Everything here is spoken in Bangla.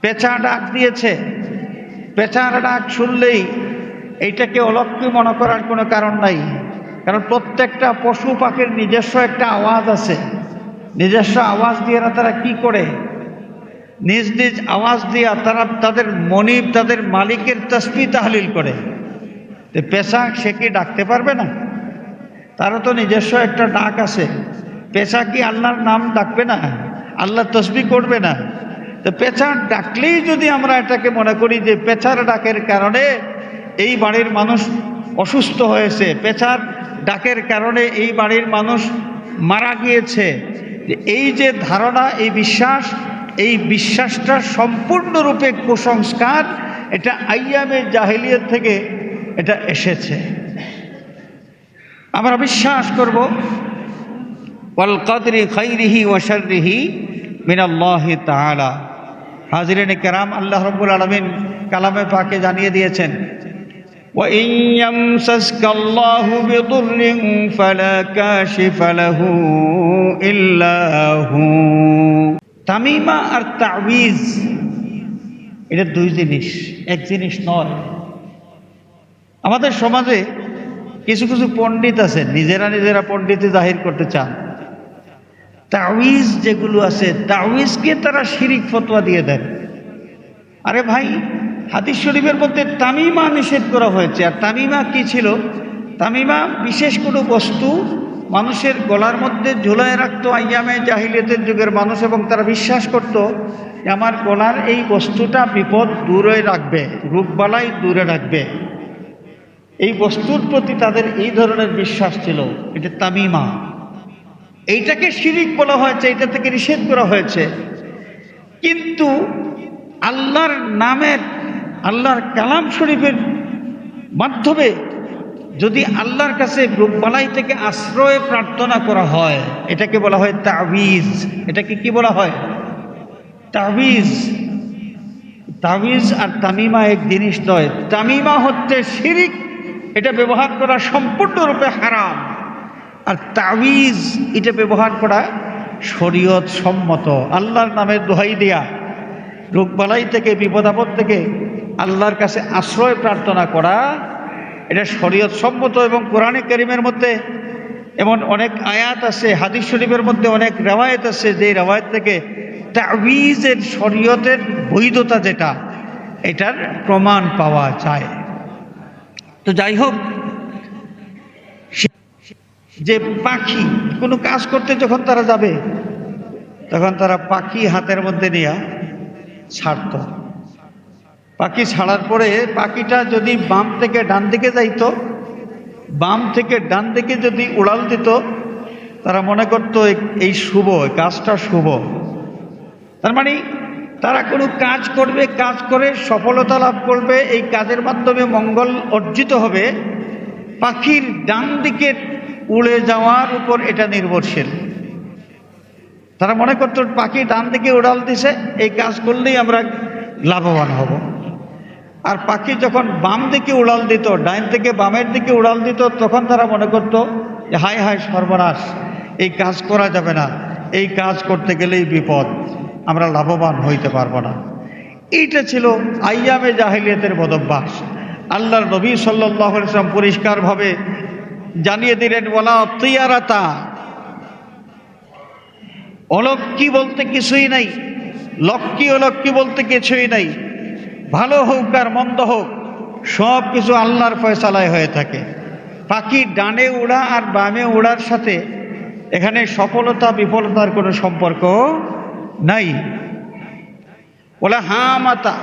পেঁচা ডাক দিয়েছে। পেঁচার ডাক শুনলেই এইটাকে অলক্ষ্য মনে করার কোনো কারণ নাই। কারণ প্রত্যেকটা পশু পাখির নিজস্ব একটা আওয়াজ আছে। নিজস্ব আওয়াজ দিয়ে তারা কি করে? নিজ নিজ আওয়াজ দিয়া তারা তাদের মনিব, তাদের মালিকের তসবি তাহলিল করে। তো পেশা সে কি ডাকতে পারবে না? তারও তো নিজস্ব একটা ডাক আছে। পেশা কি আল্লাহর নাম ডাকবে না? আল্লাহ তসবি করবে না? তো পেঁচার ডাকলেই যদি আমরা এটাকে মনে করি যে পেঁচার ডাকের কারণে এই বাড়ির মানুষ অসুস্থ হয়েছে, পেঁচার ডাকের কারণে এই বাড়ির মানুষ মারা গিয়েছে। এই যে ধারণা, এই বিশ্বাস, এই বিশ্বাসটা সম্পূর্ণরূপে কুসংস্কার, এটা আইয়ামে জাহিলিয়ত থেকে এটা এসেছে। আমরা বিশ্বাস করব, ওয়াল কদরি খৈরিহি ওয়াশারিহি মিনাল্লাহি তাআলা হাজিরিন কেরাম আল্লাহ রব্বুল আলমিন কালামে পাকে জানিয়ে দিয়েছেন وإن يمسسك الله بضر فلا كاشف له إلا هو তামিমা আর তাবিজ এটা দুই জিনিস এক জিনিস নয় আমাদের সমাজে কিছু কিছু পণ্ডিত আছে নিজেরা নিজেরা পণ্ডিতে জাহির করতে চান তাওয়িজ যেগুলো আছে, তাওয়িজকে তারা শিরিক ফতোয়া দিয়ে দেন আরে ভাই, হাদিস শরীফের মধ্যে তামিমা নিষেধ করা হয়েছে। আর তামিমা কি ছিল? তামিমা বিশেষ কোনো বস্তু মানুষের গলার মধ্যে ঝোলায় রাখতো, আইয়ামে জাহিলিয়তের যুগের মানুষ এবং তারা বিশ্বাস করত যে আমার গলার এই বস্তুটা বিপদ দূরে রাখবে রোগবালাই দূরে রাখবে। এই বস্তুর প্রতি তাদের এই ধরনের বিশ্বাস ছিল। এটা তামিমা। এইটাকে শিরিক বলা হয়েছে এটা থেকে নিষেধ করা হয়েছে। কিন্তু আল্লাহর নামের, আল্লাহর কালাম শরীফের মাধ্যমে যদি আল্লাহর কাছে রূপবালাই থেকে আশ্রয় প্রার্থনা করা হয়, এটাকে বলা হয় তাবিজ। এটাকে কি বলা হয়? তাবিজ। তাবিজ আর তামিমা এক জিনিস নয়। তামিমা হচ্ছে শিরিক। এটা ব্যবহার করা সম্পূর্ণরূপে হারাম। আর তাবিজ, এটা ব্যবহার করা শরীয়ত সম্মত। আল্লাহর নামে দোহাই দেয়া। রোগবালাই থেকে, বিপদ আপদ থেকে আল্লাহর কাছে আশ্রয় প্রার্থনা করা, এটা শরীয়ত সম্মত এবং কোরআনে করিমের মধ্যে এমন অনেক আয়াত আছে, হাদিস শরীফের মধ্যে অনেক রেওয়ায়ত আছে, যে রেওয়ায়ত থেকে তাবিজের, শরীয়তের বৈধতা যেটা, এটার প্রমাণ পাওয়া যায়। তো যাই হোক যে পাখি, কোনো কাজ করতে যখন তারা যাবে, তখন তারা পাখি হাতের মধ্যে নিয়ে ছাড়ত। পাখি ছাড়ার পরে পাখিটা যদি বাম থেকে ডান দিকে যাইতো, বাম থেকে ডান দিকে যদি উড়াল দিত, তারা মনে করতো, এই শুভ, কাজটা শুভ। তার মানে তারা কোনো কাজ করবে, কাজ করে সফলতা লাভ করবে, এই কাজের মাধ্যমে মঙ্গল অর্জিত হবে। পাখির ডান দিকে উড়ে যাওয়ার উপর এটা নির্ভরশীল। তারা মনে করতো, পাখি ডান দিকে উড়াল দিছে, এই কাজ করলেই আমরা লাভবান হব। আর পাখি যখন বাম দিকে উড়াল দিত, ডাইন থেকে বামের দিকে উড়াল দিত, তখন তারা মনে করতো হায় হায় সর্বনাশ, এই কাজ করা যাবে না, এই কাজ করতে গেলেই বিপদ, আমরা লাভবান হইতে পারব না। এইটা ছিল আইয়ামে জাহিলিয়াতের বদভ্যাস। আল্লাহর নবী সাল্লাহ পরিষ্কারভাবে জানিয়ে দিলেন বলা তৈয়ারাতা। অলক্ষ্মী বলতে কিছুই নাই, লক্ষ্মী অলক্ষ্মী বলতে কিছুই নাই। ভালো হোক আর মন্দ হোক, সব কিছু আল্লাহর ফয়সালায় হয়ে থাকে। পাখি ডানে উড়া আর বামে উড়ার সাথে এখানে সফলতা, বিফলতার কোনো সম্পর্ক নাই। বলে হা মাতা